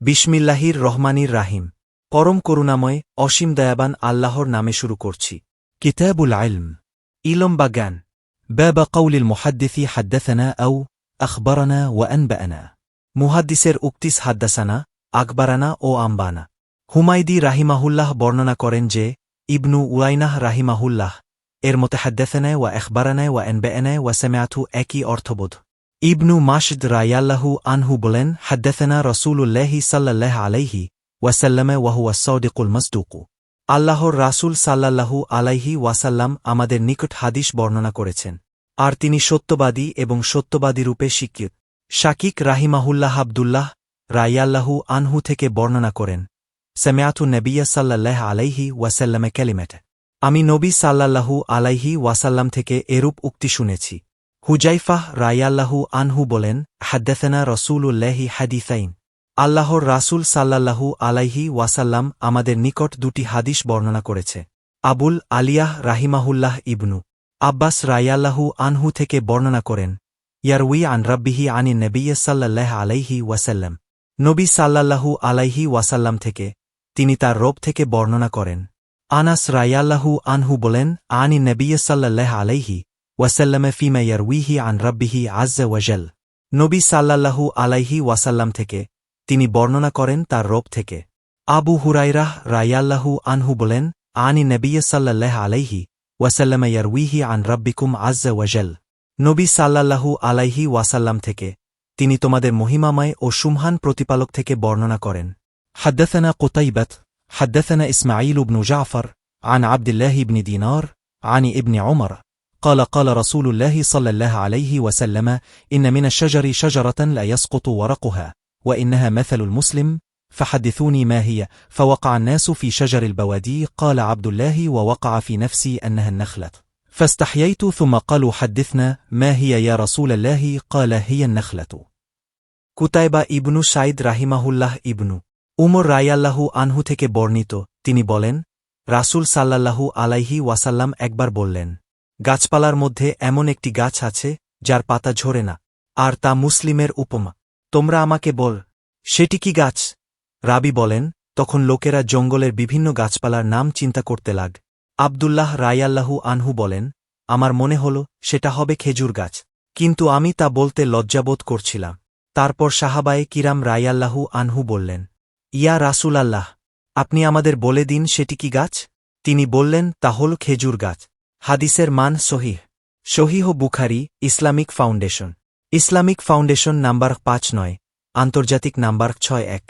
বিসমিল্লাহির রহমানির রাহিম। পরম করুণাময়, অসীম দয়াবান আল্লাহর নামে শুরু করছি। কিতাবুল আইলম। ইলম বা জ্ঞান। ব্যবা কৌলিল মোহাদ্দিসি হাদ্দাসানা আউ আখবরানা ওয়ানবানা মুহাদ্দিসের উক্তিস হাদ্দাসানা আকবরানা ও আম্বানা। হুমায়দি রাহিমাহুল্লাহ বর্ণনা করেন যে, ইবনু উয়াইনাহ রাহিমাহুল্লাহ, এর মতে হাদ্দাসানায় ওয়া এখবারানায় ও এনবেএনায় ওয়া সেমেয়াথু একই অর্থবোধ। ইবনু মাসদ রায়াল্লাহু আনহু বলেন হাদ্দেফেনা রসুলুল্লাহি সাল্লাল্লাহ আলাইহি ওয়াসাল্লামে ওয়াহুয়া সৌদিকুল মসদুকু। আল্লাহর রাসূল সাল্লাল্লাহু আলাইহি ওয়াসাল্লাম আমাদের নিকট হাদিস বর্ণনা করেছেন। আর তিনি সত্যবাদী এবং সত্যবাদী রূপে স্বীকৃত। শাকিক রাহিমাহুল্লাহ আবদুল্লাহ রায়াল্লাহু আনহু থেকে বর্ণনা করেন সেমেয়াতু নবিয়া সাল্লাল্লাহ আলাইহি ওয়াসাল্লামে ক্যালিমেট আমি নবী সাল্লাল্লাহু আলাইহি ওয়াসাল্লাম থেকে এরূপ উক্তি শুনেছি। হুজাইফাহ রায়াল্লাহু আনহু বলেন হাদ্দেফেনা রসুলুল্লাহি হাদিসাইন। আল্লাহর রাসূল সাল্লাল্লাহু আলাইহি ওয়াসাল্লাম আমাদের নিকট দুটি হাদিস বর্ণনা করেছে। আবুল আলিয়াহ রাহিমাহুল্লাহ ইবনু আব্বাস রায়াল্লাহু আনহু থেকে বর্ণনা করেন, ইয়ারউই আন রাব্বিহি আনি নবিয় সাল্লাল্লাহ আলাইহি ওয়াসাল্লাম। নবী সাল্লাল্লাহু আলাইহি ওয়াসাল্লাম থেকে তিনি তার রব থেকে বর্ণনা করেন। আনাস রায়াল্লাহু আনহু বলেন আনি নবিয় সাল্লাল্লাহ আলাইহি ওয়াসাল্লামে ফিমা ইয়ারউইহি আন রাব্বিহি আজ্জা ওয়াজাল নবী সাল্লাল্লাহু আলাইহি ওয়াসাল্লাম থেকে তিনি বর্ণনা করেন তার রব থেকে আবু হুরাইরাহ রায়াল্লাহু আনহু বলেন আনি নবিয় সাল্লাল্লাহ আলাইহি ওয়াসাল্লামে ইয়ারউইহি আন রাব্বিকুম আজ্জা ওয়াজাল নবী সাল্লাল্লাহু আলাইহি ওয়াসাল্লাম থেকে তিনি তোমাদের মহিমাময় ও সুমহান প্রতিপালক থেকে বর্ণনা করেন حدثنا قتيبة حدثنا إسماعيل بن جعفر عن عبد الله بن دينار عن ابن عمر قال قال رسول الله صلى الله عليه وسلم إن من الشجر شجرة لا يسقط ورقها وإنها مثل المسلم فحدثوني ما هي فوقع الناس في شجر البوادي قال عبد الله ووقع في نفسي أنها النخلة فاستحييت ثم قالوا حدثنا ما هي يا رسول الله قال هي النخلة কুতাইবা ইবনু সাইদ রাহিমাহুল্লাহ ইবনু উমর রায়াল্লাহু আনহু থেকে বর্ণিত তিনি বলেন রাসূল সাল্লাল্লাহু আলাইহি ওয়াসাল্লাম একবার বললেন গাছপালার মধ্যে এমন একটি গাছ আছে, যার পাতা ঝরে না, আর তা মুসলিমের উপমা। তোমরা আমাকে বল, সেটি কি গাছ? রাবি বলেন, তখন লোকেরা জঙ্গলের বিভিন্ন গাছপালার নাম চিন্তা করতে লাগ। আবদুল্লাহ রায়াল্লাহু আনহু বলেন, আমার মনে হল, সেটা হবে খেজুর গাছ। কিন্তু আমি তা বলতে লজ্জাবোধ করছিলাম। তারপর সাহাবায়ে কিরাম রায়াল্লাহু আনহু বললেন, ইয়া রাসূল আল্লাহ আপনি আমাদের বলে দিন সেটি কি গাছ? তিনি বললেন, তা হল খেজুর গাছ। হাদিসের মান সহিহ। সহিহ Bukhari, Islamic Foundation. Islamic Foundation number পাঁচ নয়, আন্তর্জাতিক নাম্বার ছয় এক।